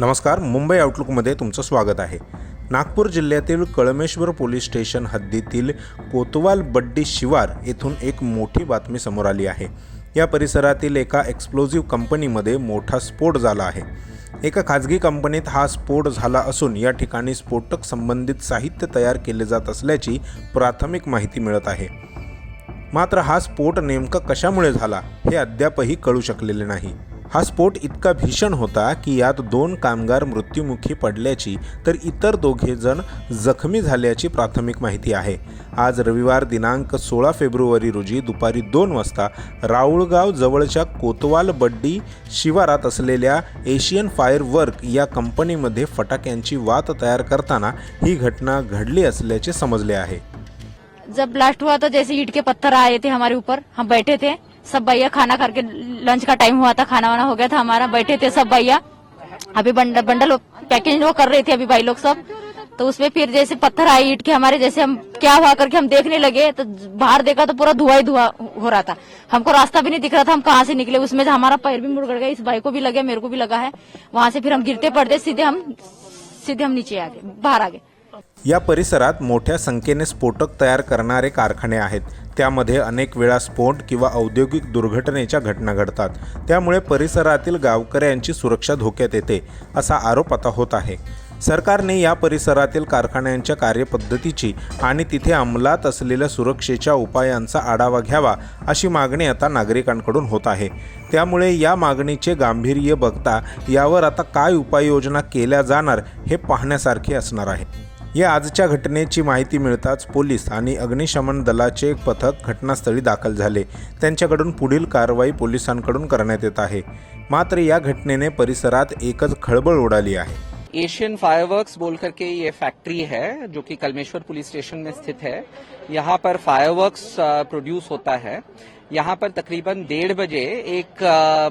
नमस्कार मुंबई आउटलुकमध्ये तुमचं स्वागत आहे. नागपूर जिल्ह्यातील कळमेश्वर पोलीस स्टेशन हद्दीतील कोतवाल बड्डी शिवार येथून एक मोठी बातमी समोर आली आहे. या परिसरातील एका एक्सप्लोजिव्ह कंपनीमध्ये मोठा स्फोट झाला आहे. एका खाजगी कंपनीत हा स्फोट झाला असून या ठिकाणी स्फोटक संबंधित साहित्य तयार केले जात असल्याची प्राथमिक माहिती मिळत आहे. मात्र हा स्फोट नेमका कशामुळे झाला हे अद्यापही कळू शकलेले नाही. हा स्फोट इतका भीषण होता की यात दोन कामगार मृत्युमुखी पडल्याची तर इतर दोघे जण जखमी झाल्याची प्राथमिक माहिती आहे. आज रविवार दिनांक सोळा फेब्रुवारी रोजी दुपारी दोन वाजता राऊळगाव जवळच्या कोतवाल बड्डी शिवारात असलेल्या एशियन फायर वर्क या कंपनीमध्ये फटाक्यांची वात तयार करताना ही घटना घडली असल्याचे समजले आहे. जब ब्लास्ट हुआ तो जैसे ईट के पत्थर आए थे हमारे ऊपर हम बैठे थे। सब भैया खाना करके लंच का टाइम हुआ था, खाना वाना हो गया था हमारा, बैठे थे सब भैया अभी बंडल बंडल पैकेज वो कर रहे थे अभी भाई लोग सब। तो उसमें फिर जैसे पत्थर आए ईट के हमारे, जैसे हम क्या हुआ करके हम देखने लगे तो बाहर देखा तो पूरा धुआँ ही धुआँ हो रहा था। हमको रास्ता भी नहीं दिख रहा था, हम कहाँ से निकले, उसमें हमारा पैर भी मुड़ गया, इस भाई को भी लगे, मेरे को भी लगा है। वहाँ से फिर हम गिरते पड़ते, सीधे हम सीधे हम नीचे आ गए बाहर आ गए या परिसरात मोठ्या संख्येने स्फोटक तयार करणारे कारखाने आहेत. त्यामध्ये अनेक वेळा स्फोट किंवा औद्योगिक दुर्घटनेच्या घटना घडतात. त्यामुळे परिसरातील गावकऱ्यांची सुरक्षा धोक्यात येते असा आरोप आता होत आहे. सरकारने या परिसरातील कारखान्यांच्या कार्यपद्धतीची आणि तिथे अंमलात असलेल्या सुरक्षेच्या उपायांचा आढावा घ्यावा अशी मागणी आता नागरिकांकडून होत आहे. त्यामुळे या मागणीचे गांभीर्य बघता यावर आता काय उपाययोजना केल्या जाणार हे पाहण्यासारखे असणार आहे. या आजच्या घटनेची माहिती मिळताच पोलीस आणि अग्निशमन दलाचे एक पथक घटनास्थळी दाखल झाले. त्यांच्याकडून पुढील कारवाई पोलिसांकडून करण्यात येत आहे. मात्र या घटनेने परिसरात एकच खळबळ उडाली आहे. एशियन फायरवर्क्स बोल करके ये फैक्ट्री है जो कि कलमेश्वर पुलिस स्टेशन में स्थित है. यहाँ पर फायरवर्क्स प्रोड्यूस uh, होता है. यहाँ पर तकरीबन डेढ़ बजे एक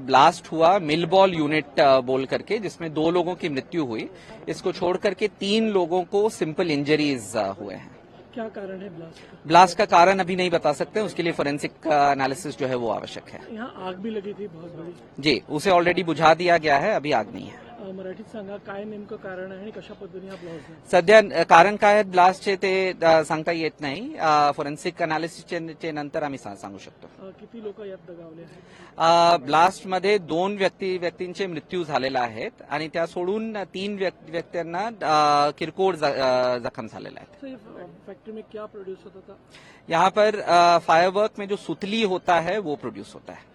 ब्लास्ट हुआ मिल बॉल यूनिट बोल करके जिसमें दो लोगों की मृत्यु हुई। इसको छोड़ करके तीन लोगों को सिंपल इंजरीज हुए हैं। क्या कारण है ब्लास्ट का? ब्लास्ट का कारण अभी नहीं बता सकते उसके लिए फोरेंसिक एनालिसिस जो है वो आवश्यक है। यहाँ आग भी लगी थी बहुत बड़ी। जी उसे ऑलरेडी बुझा दिया गया है अभी आग नहीं है। मराठीत सांगा काय नेमकं कारण आहे आणि कशा पद्धतीने हा ब्लास्ट सध्या कारण काय ब्लास्टचे ते सांगता येत नाही. फॉरेन्सिक अनालिसिसचे नंतर आम्ही सांगू शकतो. किती लोक यात दगावले ब्लास्टमध्ये दोन व्यक्ती व्यक्तींचे मृत्यू झालेला आहेत आणि त्या सोडून तीन व्यक्- व्यक्तींना किरकोळ जखम झालेला आहे. फैक्ट्री में क्या प्रोड्यूस होता था यहाँ पर फायरवर्क में जो सुतली होता है वो प्रोड्यूस होता है।